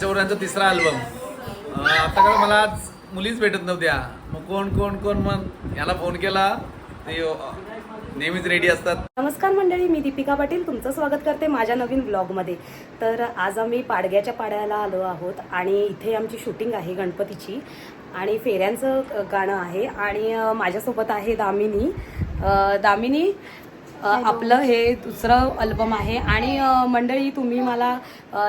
चौऱ्यांचा तिसरा अल्बम आता काय मला आज मुलीच भेटत नव्हत्या. मग कोण कोण कोण मग? याला फोन केला. ते नेहमीच रेडी असतात. नमस्कार मंडळी मी दीपिका पाटील. तुमचं स्वागत करते माझ्या नवीन ब्लॉगमध्ये तर आज आम्ही पाडग्याच्या पाड्याला आलो आहोत आणि इथे आमची शूटिंग आहे गणपतीची. आणि फेऱ्यांचं गाणं आहे. आणि माझ्यासोबत आहे दामिनी. दामिनी आपलं हे दुसरं अल्बम आहे. आणि मंडळी तुम्ही मला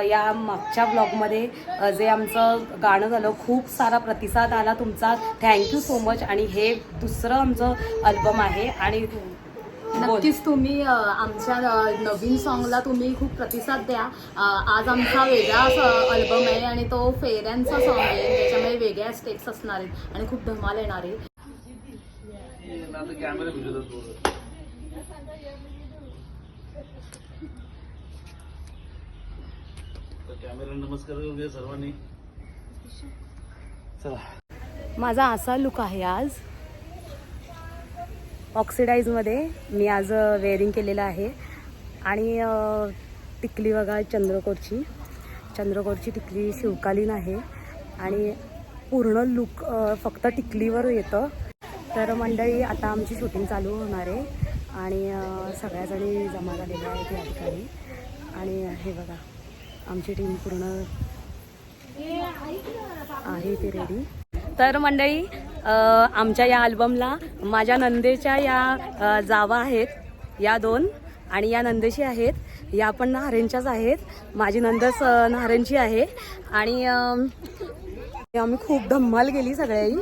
या मागच्या ब्लॉगमध्ये जे आमचं गाणं झालं खूप सारा प्रतिसाद आला तुमचा. थँक्यू सो मच आणि हे दुसरं आमचं अल्बम आहे. आणि. नक्कीच तुम्ही आमच्या नवीन सॉन्गला तुम्ही खूप प्रतिसाद द्या. आज आमचा वेगळा अल्बम आहे आणि तो फेऱ्यांचा सॉन्ग आहे. त्याच्यामुळे वेगळ्या स्टेप्स असणार आहेत आणि खूप धमाल येणार आहे. कॅमेरा नमस्कार करूया सर्वांनी. चला. माझा असा लुक आहे आज. ऑक्सिडाईजमध्ये मी आज वेअरिंग केलेलं आहे. आणि टिकली बघा चंद्रकोरची. चंद्रकोरची टिकली शिवकालीन आहे. आणि पूर्ण लुक फक्त टिकलीवर येतं. तर मंडळी आता आमची शूटिंग चालू होणार आहे. आणि सगळ्याजणी जमा झालेल्या आहेत या ठिकाणी. आणि हे बघा आमची टीम पूर्ण आहे ती रेडी तर मंडळी आमच्या या अल्बमला माझ्या नंदेच्या या जावा आहेत या दोन. आणि या नंदेशी आहेत या पण नारेंच्याच आहेत. माझी नंदच नारेंची आहे. आणि आम्ही खूप धम्माल गेली सगळ्याही.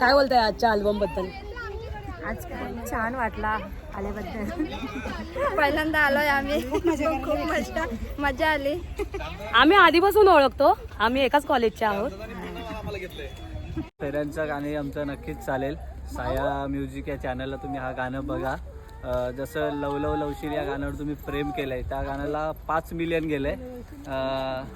काय बोलताय आजच्या अल्बमबद्दल आज खूप छान वाटला आल्याबद्दल. पहिल्यांदा आलोय आम्ही. खूप मजा मजा. आली. आम्ही आधीपासून ओळखतो. आम्ही एकाच कॉलेजचे आहोत. फेऱ्यांचं गाणे आमचं नक्कीच चालेल. साया म्युझिक या चॅनलला तुम्ही हा गाणं बघा. जसं लव लव लवशील या गाण्यावर तुम्ही प्रेम केलंय त्या गाण्याला पाच मिलियन गेलंय.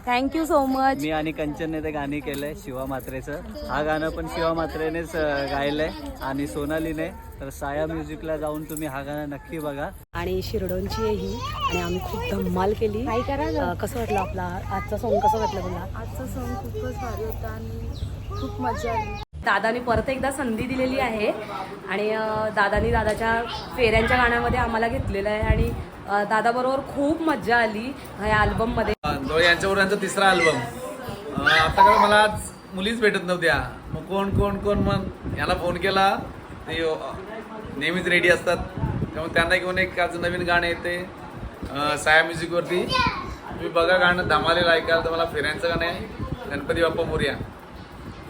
थँक्यू सो मच मी आणि कंचनने ते गाणी केलंय शिवा मात्रेचं. हा गाणं पण शिवा मात्रेनेच गायलंय. आणि सोनालीने तर साया म्युझिकला जाऊन तुम्ही हा गाणं नक्की बघा. आणि शिरडोनची आहे ही आणि आम्ही खूप धम्माल केली. काय करा कसं वाटलं आपला आजचा सॉन्ग कसं वाटलं तुला? आजचा सॉन्ग खूपच भारी होता आणि खूप मजा आली. दादाने परत एकदा संधी दिलेली आहे. आणि दादानी दादाच्या फेऱ्यांच्या गाण्यामध्ये आम्हाला घेतलेलं आहे. आणि दादाबरोबर खूप मज्जा आली ह्या अल्बममध्ये. जो यांच्यावर यांचा तिसरा अल्बम. आता मला आज मुलीच भेटत नव्हत्या. मग कोण कोण कोण? मग याला फोन केला. ते नेहमीच रेडी असतात. त्यामुळे त्यांना घेऊन एक आज नवीन गाणं येते. साया म्युझिकवरती तुम्ही बघा गाणं धमालेलं ऐकाल तर मला फेऱ्यांचं गाणं आहे. Ganpati Bappa Morya.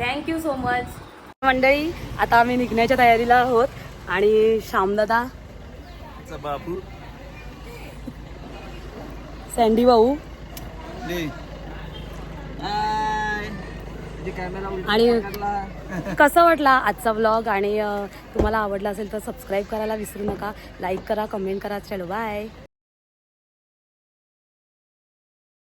Thank you so much मंडळी आता आम्ही निघण्याच्या तयारीला आहोत आणि श्यामदादा बापू सँडी भाऊ आणि कसं वाटला आजचा ब्लॉग आणि तुम्हाला आवडला असेल तर सबस्क्राईब करायला विसरू नका. लाईक करा कमेंट करा. चलो बाय